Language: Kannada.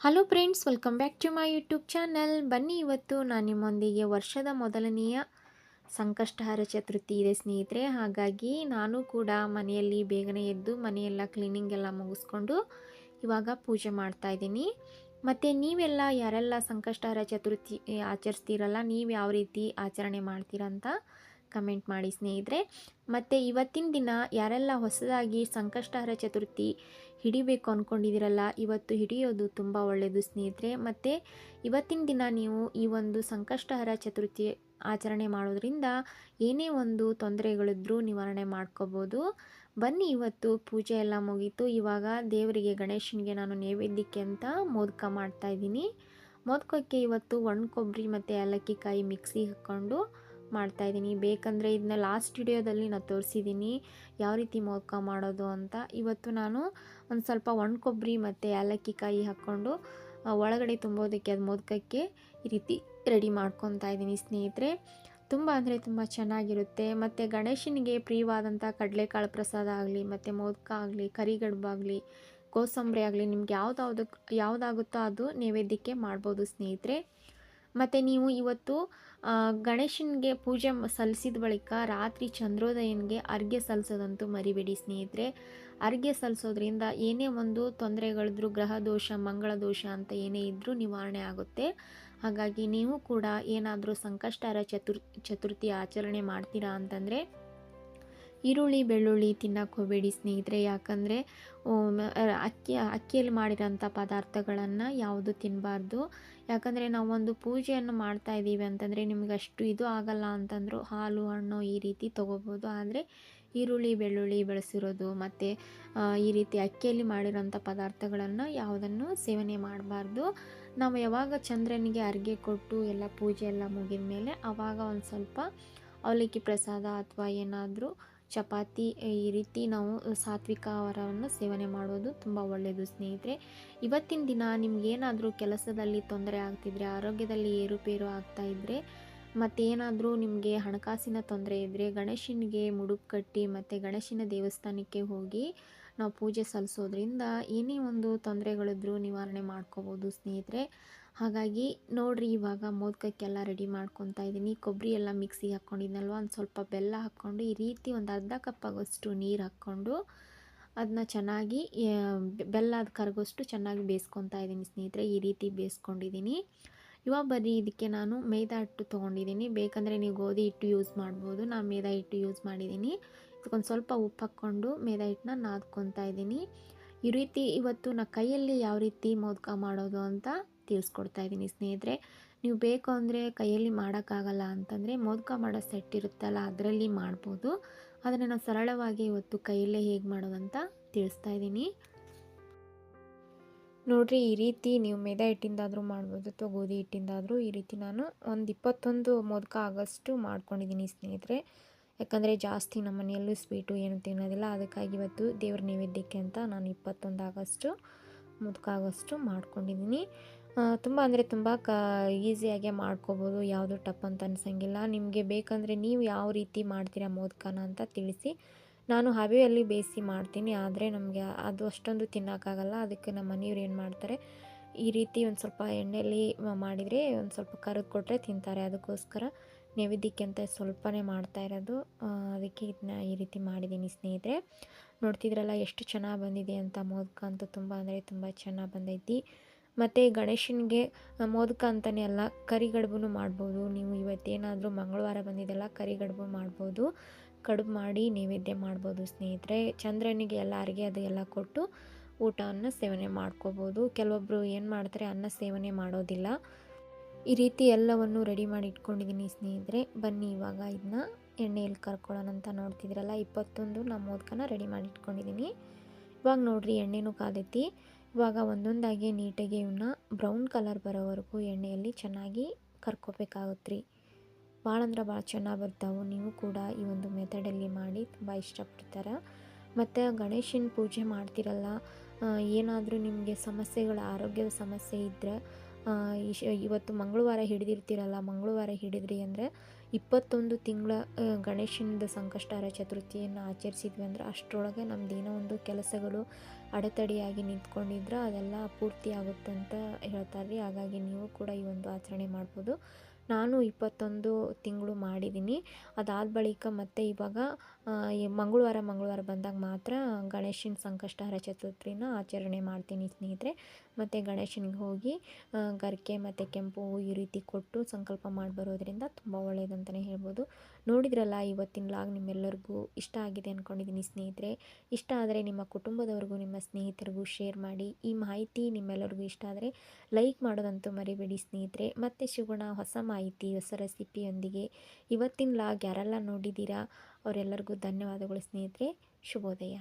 Hello friends welcome back to my YouTube channel ಬನ್ನಿ ಇವತ್ತು ನಾನು ನಿಮ್ಮೊಂದಿಗೆ ವರ್ಷದ ಮೊದಲನೆಯ ಸಂಕಷ್ಟಹಾರ ಚತುರ್ಥಿ ಇದೆ ಸ್ನೇಹಿತರೆ. ಹಾಗಾಗಿ ನಾನು ಕೂಡ ಮನೆಯಲ್ಲಿ ಬೇಗನೆ ಎದ್ದು ಮನೆಯೆಲ್ಲ ಕ್ಲೀನಿಂಗ್ ಎಲ್ಲ ಮುಗಿಸ್ಕೊಂಡು ಇವಾಗ ಪೂಜೆ ಮಾಡ್ತಾ ಇದ್ದೀನಿ. ಮತ್ತು ನೀವೆಲ್ಲ ಯಾರೆಲ್ಲ ಸಂಕಷ್ಟಹಾರ ಚತುರ್ಥಿ ಆಚರಿಸ್ತೀರಲ್ಲ, ನೀವು ಯಾವ ರೀತಿ ಆಚರಣೆ ಮಾಡ್ತೀರಂತ ಕಮೆಂಟ್ ಮಾಡಿ ಸ್ನೇಹಿತರೆ. ಮತ್ತು ಇವತ್ತಿನ ದಿನ ಯಾರೆಲ್ಲ ಹೊಸದಾಗಿ ಸಂಕಷ್ಟಹರ ಚತುರ್ಥಿ ಹಿಡಿಬೇಕು ಅಂದ್ಕೊಂಡಿದ್ದೀರಲ್ಲ ಇವತ್ತು ಹಿಡಿಯೋದು ತುಂಬ ಒಳ್ಳೆಯದು ಸ್ನೇಹಿತರೆ. ಮತ್ತು ಇವತ್ತಿನ ದಿನ ನೀವು ಈ ಒಂದು ಸಂಕಷ್ಟಹರ ಚತುರ್ಥಿ ಆಚರಣೆ ಮಾಡೋದ್ರಿಂದ ಏನೇ ಒಂದು ತೊಂದರೆಗಳಿದ್ರೂ ನಿವಾರಣೆ ಮಾಡ್ಕೋಬೋದು. ಬನ್ನಿ ಇವತ್ತು ಪೂಜೆ ಎಲ್ಲ ಮುಗೀತು. ಇವಾಗ ದೇವರಿಗೆ, ಗಣೇಶನಿಗೆ ನಾನು ನೈವೇದ್ಯಕ್ಕೆ ಅಂತ ಮೋದಕ ಮಾಡ್ತಾಯಿದ್ದೀನಿ ಮೋದಕಕ್ಕೆ ಇವತ್ತು ಒಣ ಕೊಬ್ಬರಿ ಮತ್ತು ಏಲಕ್ಕಿ ಕಾಯಿ ಮಿಕ್ಸಿ ಹಾಕ್ಕೊಂಡು ಮಾಡ್ತಾಯಿದ್ದೀನಿ ಬೇಕಂದರೆ ಇದನ್ನ ಲಾಸ್ಟ್ ವಿಡಿಯೋದಲ್ಲಿ ನಾನು ತೋರಿಸಿದ್ದೀನಿ. ಯಾವ ರೀತಿ ಮೋದಕ ಮಾಡೋದು ಅಂತ. ಇವತ್ತು ನಾನು ಒಂದು ಸ್ವಲ್ಪ ಒಣ ಕೊಬ್ಬರಿ ಮತ್ತು ಏಲಕ್ಕಿ ಕಾಯಿ ಹಾಕ್ಕೊಂಡು ಒಳಗಡೆ ತುಂಬೋದಕ್ಕೆ ಅದು ಮೋದಕಕ್ಕೆ ಈ ರೀತಿ ರೆಡಿ ಮಾಡ್ಕೊತಾ ಇದ್ದೀನಿ ಸ್ನೇಹಿತರೆ. ತುಂಬ ಅಂದರೆ ತುಂಬ ಚೆನ್ನಾಗಿರುತ್ತೆ. ಮತ್ತು ಗಣೇಶನಿಗೆ ಪ್ರಿಯವಾದಂಥ ಕಡಲೆಕಾಳು ಪ್ರಸಾದ ಆಗಲಿ, ಮತ್ತು ಮೋದಕ ಆಗಲಿ ಕರಿಗಡ್ಬಾಗಲಿ ಕೋಸಂಬರಿ ಆಗಲಿ, ನಿಮ್ಗೆ ಯಾವುದಾವುದಕ್ಕೆ ಯಾವುದಾಗುತ್ತೋ ಅದು ನೈವೇದ್ಯಕ್ಕೆ ಮಾಡ್ಬೋದು ಸ್ನೇಹಿತರೆ. ಮತ್ತು ನೀವು ಇವತ್ತು ಗಣೇಶನಿಗೆ ಪೂಜೆ ಸಲ್ಲಿಸಿದ ಬಳಿಕ ರಾತ್ರಿ ಚಂದ್ರೋದಯನಿಗೆ ಅರ್ಘ್ಯ ಸಲ್ಲಿಸೋದಂತೂ ಮರಿಬೇಡಿ ಸ್ನೇಹಿತರೆ. ಅರ್ಘ್ಯ ಸಲ್ಲಿಸೋದ್ರಿಂದ ಏನೇ ಒಂದು ತೊಂದರೆಗಳಿದ್ರು, ಗ್ರಹ ದೋಷ, ಮಂಗಳ ದೋಷ ಅಂತ ಏನೇ ಇದ್ದರೂ ನಿವಾರಣೆ ಆಗುತ್ತೆ. ಹಾಗಾಗಿ ನೀವು ಕೂಡ ಏನಾದರೂ ಸಂಕಷ್ಟರ ಚತುರ್, ಚತುರ್ಥಿ ಆಚರಣೆ ಮಾಡ್ತೀರಾ ಅಂತಂದರೆ ಈರುಳ್ಳಿ, ಬೆಳ್ಳುಳ್ಳಿ ತಿನ್ನೋಕ್ಕೋಬೇಡಿ ಸ್ನೇಹಿತರೆ. ಯಾಕಂದರೆ ಅಕ್ಕಿ, ಅಕ್ಕಿಯಲ್ಲಿ ಮಾಡಿರೋಂಥ ಪದಾರ್ಥಗಳನ್ನು ಯಾವುದು ತಿನ್ನಬಾರ್ದು ಯಾಕಂದರೆ ನಾವೊಂದು ಪೂಜೆಯನ್ನು ಮಾಡ್ತಾ ಇದ್ದೀವಿ ಅಂತಂದರೆ ನಿಮ್ಗೆ ಅಷ್ಟು ಇದು ಆಗಲ್ಲ ಅಂತಂದರೂ ಹಾಲು, ಹಣ್ಣು ಈ ರೀತಿ ತೊಗೋಬೋದು. ಆದರೆ, ಈರುಳ್ಳಿ, ಬೆಳ್ಳುಳ್ಳಿ ಬೆಳೆಸಿರೋದು ಮತ್ತು ಈ ರೀತಿ ಅಕ್ಕಿಯಲ್ಲಿ ಮಾಡಿರೋಂಥ ಪದಾರ್ಥಗಳನ್ನು ಯಾವುದನ್ನು ಸೇವನೆ ಮಾಡಬಾರ್ದು. ನಾವು ಯಾವಾಗ ಚಂದ್ರನಿಗೆ ಅರ್ಗೆ ಕೊಟ್ಟು ಎಲ್ಲ ಪೂಜೆ ಎಲ್ಲ ಮುಗಿದ ಮೇಲೆ ಆವಾಗ ಒಂದು ಸ್ವಲ್ಪ ಅವಲಕ್ಕಿ ಪ್ರಸಾದ ಅಥವಾ ಏನಾದರೂ ಚಪಾತಿ, ಈ ರೀತಿ ನಾವು ಸಾತ್ವಿಕ ಆಹಾರವನ್ನು ಸೇವನೆ ಮಾಡೋದು ತುಂಬ ಒಳ್ಳೆಯದು ಸ್ನೇಹಿತರೆ. ಇವತ್ತಿನ ದಿನ ನಿಮ್ಗೇನಾದರೂ ಕೆಲಸದಲ್ಲಿ ತೊಂದರೆ ಆಗ್ತಿದ್ರೆ, ಆರೋಗ್ಯದಲ್ಲಿ ಏರುಪೇರು ಆಗ್ತಾ ಇದ್ದರೆ ಮತ್ತೇನಾದರೂ ನಿಮಗೆ ಹಣಕಾಸಿನ ತೊಂದರೆ ಇದ್ದರೆ ಗಣೇಶನಿಗೆ ಮುಡುಪು ಕಟ್ಟಿ ಮತ್ತು ಗಣೇಶನ ದೇವಸ್ಥಾನಕ್ಕೆ ಹೋಗಿ ನಾವು ಪೂಜೆ ಸಲ್ಲಿಸೋದ್ರಿಂದ ಏನೇ ಒಂದು ತೊಂದರೆಗಳಿದ್ರೂ ನಿವಾರಣೆ ಮಾಡ್ಕೋಬೋದು ಸ್ನೇಹಿತರೆ. ಹಾಗಾಗಿ ನೋಡಿರಿ ಇವಾಗ ಮೋದಕಕ್ಕೆಲ್ಲ ರೆಡಿ ಮಾಡ್ಕೊತಾ ಇದ್ದೀನಿ. ಕೊಬ್ಬರಿ ಎಲ್ಲ ಮಿಕ್ಸಿಗೆ ಹಾಕ್ಕೊಂಡಿದ್ನಲ್ವ? ಒಂದು ಸ್ವಲ್ಪ ಬೆಲ್ಲ ಹಾಕ್ಕೊಂಡು ಈ ರೀತಿ ಒಂದು ಅರ್ಧ ಕಪ್ ಆಗೋಷ್ಟು ನೀರು ಹಾಕ್ಕೊಂಡು ಅದನ್ನ ಚೆನ್ನಾಗಿ ಬೆಲ್ಲ ಅದು ಕರಗೋಷ್ಟು ಚೆನ್ನಾಗಿ ಬೇಯಿಸ್ಕೊತಾ ಇದ್ದೀನಿ ಸ್ನೇಹಿತರೆ. ಈ ರೀತಿ ಬೇಯಿಸ್ಕೊಂಡಿದ್ದೀನಿ. ಇವಾಗ ಬರೀ ಇದಕ್ಕೆ ನಾನು ಮೈದಾ ಹಿಟ್ಟು ತೊಗೊಂಡಿದ್ದೀನಿ. ಬೇಕಂದರೆ ನೀವು ಗೋಧಿ ಹಿಟ್ಟು ಯೂಸ್ ಮಾಡ್ಬೋದು. ನಾನು ಮೈದಾ ಹಿಟ್ಟು ಯೂಸ್ ಮಾಡಿದ್ದೀನಿ. ಇದಕ್ಕೊಂದು ಸ್ವಲ್ಪ ಉಪ್ಪು ಹಾಕ್ಕೊಂಡು ಮೈದಾ ಹಿಟ್ಟನ್ನ ನಾದ್ಕೊತಾ ಇದ್ದೀನಿ. ಈ ರೀತಿ ಇವತ್ತು ನಾ ಕೈಯಲ್ಲಿ ಯಾವ ರೀತಿ ಮೋದಕ ಮಾಡೋದು ಅಂತ ತಿಳಿಸ್ಕೊಡ್ತಾ ಇದ್ದೀನಿ ಸ್ನೇಹಿತರೆ. ನೀವು ಬೇಕು ಅಂದರೆ ಕೈಯಲ್ಲಿ ಮಾಡೋಕ್ಕಾಗಲ್ಲ ಅಂತಂದರೆ ಮೋದಕ ಮಾಡೋ ಸೆಟ್ ಇರುತ್ತಲ್ಲ ಅದರಲ್ಲಿ ಮಾಡ್ಬೋದು. ಅದನ್ನು ನಾನು ಸರಳವಾಗಿ ಇವತ್ತು ಕೈಯಲ್ಲೇ ಹೇಗೆ ಮಾಡೋದಂತ ತಿಳಿಸ್ತಾ ಇದ್ದೀನಿ. ನೋಡಿರಿ, ಈ ರೀತಿ ನೀವು ಮೈದಾ ಹಿಟ್ಟಿಂದಾದರೂ ಮಾಡ್ಬೋದು ಅಥವಾ ಗೋಧಿ ಹಿಟ್ಟಿಂದಾದರೂ ಈ ರೀತಿ ನಾನು ಒಂದು ಇಪ್ಪತ್ತೊಂದು ಮೋದಕ ಆಗೋಷ್ಟು ಮಾಡ್ಕೊಂಡಿದ್ದೀನಿ ಸ್ನೇಹಿತರೆ. ಯಾಕಂದರೆ ಜಾಸ್ತಿ ನಮ್ಮ ಮನೆಯಲ್ಲೂ ಸ್ವೀಟು ಏನು ತಿನ್ನೋದಿಲ್ಲ, ಅದಕ್ಕಾಗಿ ಇವತ್ತು ದೇವ್ರ ನೈವೇದ್ಯಕ್ಕೆ ಅಂತ ನಾನು ಇಪ್ಪತ್ತೊಂದು ಆಗಸ್ಟು, ಮುದ್ಕ ಆಗೋಷ್ಟು ಮಾಡ್ಕೊಂಡಿದ್ದೀನಿ. ತುಂಬ ಅಂದರೆ ತುಂಬ ಕ, ಈಸಿಯಾಗೆ ಮಾಡ್ಕೋಬೋದು, ಯಾವುದು ಟಪ್ ಅಂತ ಅನ್ಸಂಗಿಲ್ಲ. ನಿಮಗೆ ಬೇಕಂದರೆ ನೀವು ಯಾವ ರೀತಿ ಮಾಡ್ತೀರಾ ಮೋದಕನ ಅಂತ ತಿಳಿಸಿ. ನಾನು ಹಬೆಯಲ್ಲಿ ಬೇಯಿಸಿ ಮಾಡ್ತೀನಿ, ಆದರೆ ನಮಗೆ ಅದು ಅಷ್ಟೊಂದು ತಿನ್ನೋಕ್ಕಾಗಲ್ಲ. ಅದಕ್ಕೆ ನಮ್ಮ ಮನೆಯವ್ರು ಏನು ಮಾಡ್ತಾರೆ, ಈ ರೀತಿ ಒಂದು ಸ್ವಲ್ಪ ಎಣ್ಣೆಯಲ್ಲಿ ಮಾಡಿದರೆ ಒಂದು ಸ್ವಲ್ಪ ಕರೆದು ಕೊಟ್ಟರೆ ತಿಂತಾರೆ. ಅದಕ್ಕೋಸ್ಕರ ನೈವೇದ್ಯಕ್ಕೆ ಅಂತ ಸ್ವಲ್ಪನೇ ಮಾಡ್ತಾ ಇರೋದು. ಅದಕ್ಕೆ ಇದನ್ನ ಈ ರೀತಿ ಮಾಡಿದ್ದೀನಿ ಸ್ನೇಹಿತರೆ. ನೋಡ್ತಿದ್ರಲ್ಲ ಎಷ್ಟು ಚೆನ್ನಾಗಿ ಬಂದಿದೆ ಅಂತ ಮೋದಕ ಅಂತೂ ತುಂಬ ಅಂದರೆ ತುಂಬ ಚೆನ್ನಾಗಿ ಬಂದೈತಿ. ಮತ್ತು ಗಣೇಶನಿಗೆ ಮೋದಕ ಅಂತಲೇ ಅಲ್ಲ ಕರಿಗಡುಬು ಮಾಡ್ಬೋದು. ನೀವು ಇವತ್ತೇನಾದರೂ ಮಂಗಳವಾರ ಬಂದಿದ್ದೆಲ್ಲ ಕರಿಗಡುಬು ಮಾಡ್ಬೋದು. ಕಡುಬು ಮಾಡಿ ನೈವೇದ್ಯ ಮಾಡ್ಬೋದು ಸ್ನೇಹಿತರೆ. ಚಂದ್ರನಿಗೆ ಎಲ್ಲ ಅರಿಗೆ ಅದು ಎಲ್ಲ ಕೊಟ್ಟು ಊಟವನ್ನು ಸೇವನೆ ಮಾಡ್ಕೋಬೋದು. ಕೆಲವೊಬ್ಬರು ಏನು ಮಾಡ್ತಾರೆ, ಅನ್ನ ಸೇವನೆ ಮಾಡೋದಿಲ್ಲ. ಈ ರೀತಿ ಎಲ್ಲವನ್ನು ರೆಡಿ ಮಾಡಿ ಇಟ್ಕೊಂಡಿದ್ದೀನಿ ಸ್ನೇಹಿತರೆ. ಬನ್ನಿ ಇವಾಗ ಇದನ್ನ ಎಣ್ಣೆಯಲ್ಲಿ ಕರ್ಕೊಳ್ಳೋಣ ಅಂತ ನೋಡ್ತಿದ್ರಲ್ಲ ಇಪ್ಪತ್ತೊಂದು ನಮ್ಮ ಮೋದಕನ ರೆಡಿ ಮಾಡಿ ಇಟ್ಕೊಂಡಿದ್ದೀನಿ. ಇವಾಗ ನೋಡಿರಿ ಎಣ್ಣೆನೂ ಕಾದೈತಿ. ಇವಾಗ ಒಂದೊಂದಾಗಿ ನೀಟಾಗಿ ಇವನ್ನ ಬ್ರೌನ್ ಕಲರ್ ಬರೋವರೆಗೂ ಎಣ್ಣೆಯಲ್ಲಿ ಚೆನ್ನಾಗಿ ಕರ್ಕೋಬೇಕಾಗುತ್ತೆ ರೀ ಭಾಳ ಅಂದ್ರೆ ಭಾಳ ಚೆನ್ನಾಗಿ ಬರ್ತಾವೆ. ನೀವು ಕೂಡ ಈ ಒಂದು ಮೆಥಡಲ್ಲಿ ಮಾಡಿ ತುಂಬ ಇಷ್ಟಪಡ್ತಾರೆ. ಮತ್ತು ಗಣೇಶನ ಪೂಜೆ ಮಾಡ್ತಿರಲ್ಲ ಏನಾದರೂ ನಿಮಗೆ ಸಮಸ್ಯೆಗಳ, ಆರೋಗ್ಯದ ಸಮಸ್ಯೆ ಇದ್ದರೆ ಇವತ್ತು ಮಂಗಳವಾರ ಹಿಡಿದಿರ್ತೀರಲ್ಲ, ಮಂಗಳವಾರ ಹಿಡಿದ್ರಿ ಅಂದರೆ ಇಪ್ಪತ್ತೊಂದು ತಿಂಗಳ ಗಣೇಶನದ ಸಂಕಷ್ಟಾರ ಚತುರ್ಥಿಯನ್ನು ಆಚರಿಸಿದ್ವಿ ಅಂದರೆ ಅಷ್ಟರೊಳಗೆ ನಮ್ದು ಏನೋ ಒಂದು ಕೆಲಸಗಳು ಅಡೆತಡೆಯಾಗಿ ನಿಂತ್ಕೊಂಡಿದ್ರೆ ಅದೆಲ್ಲ ಪೂರ್ತಿ ಆಗುತ್ತೆ ಅಂತ ಹೇಳ್ತಾರೆ ರೀ ಹಾಗಾಗಿ ನೀವು ಕೂಡ ಈ ಒಂದು ಆಚರಣೆ ಮಾಡ್ಬೋದು. ನಾನು ಇಪ್ಪತ್ತೊಂದು ತಿಂಗಳು ಮಾಡಿದ್ದೀನಿ ಅದಾದ ಬಳಿಕ ಮತ್ತೆ ಇವಾಗ ಮಂಗಳವಾರ ಮಂಗಳವಾರ ಬಂದಾಗ ಮಾತ್ರ ಗಣೇಶನ ಸಂಕಷ್ಟಹರ ಚತುರ್ಥಿನ ಆಚರಣೆ ಮಾಡ್ತೀನಿ ಸ್ನೇಹಿತರೆ. ಮತ್ತು ಗಣೇಶನಿಗೆ ಹೋಗಿ ಗರಿಕೆ ಮತ್ತು ಕೆಂಪು ಈ ರೀತಿ ಕೊಟ್ಟು ಸಂಕಲ್ಪ ಮಾಡಿ ಬರೋದ್ರಿಂದ ತುಂಬ ಒಳ್ಳೆಯದಂತಲೇ ಹೇಳ್ಬೋದು. ನೋಡಿದ್ರಲ್ಲ ಇವತ್ತಿನ ಲಾಗ್ ನಿಮ್ಮೆಲ್ಲರಿಗೂ ಇಷ್ಟ ಆಗಿದೆ ಅಂದ್ಕೊಂಡಿದ್ದೀನಿ ಸ್ನೇಹಿತರೆ. ಇಷ್ಟ ಆದರೆ ನಿಮ್ಮ ಕುಟುಂಬದವ್ರಿಗೂ, ನಿಮ್ಮ ಸ್ನೇಹಿತರಿಗೂ ಶೇರ್ ಮಾಡಿ. ಈ ಮಾಹಿತಿ ನಿಮ್ಮೆಲ್ಲರಿಗೂ ಇಷ್ಟ ಆದರೆ ಲೈಕ್ ಮಾಡೋದಂತೂ ಮರಿಬೇಡಿ ಸ್ನೇಹಿತರೆ. ಮತ್ತೆ ಸಿಗೋಣ ಹೊಸ ಮಾಹಿತಿ ಹೊಸ ರೆಸಿಪಿಯೊಂದಿಗೆ ಇವತ್ತಿನ ಲಾಗ್ ಯಾರೆಲ್ಲ ನೋಡಿದ್ದೀರಾ ಅವರೆಲ್ಲರಿಗೂ ಧನ್ಯವಾದಗಳು ಸ್ನೇಹಿತರೆ. ಶುಭೋದಯ.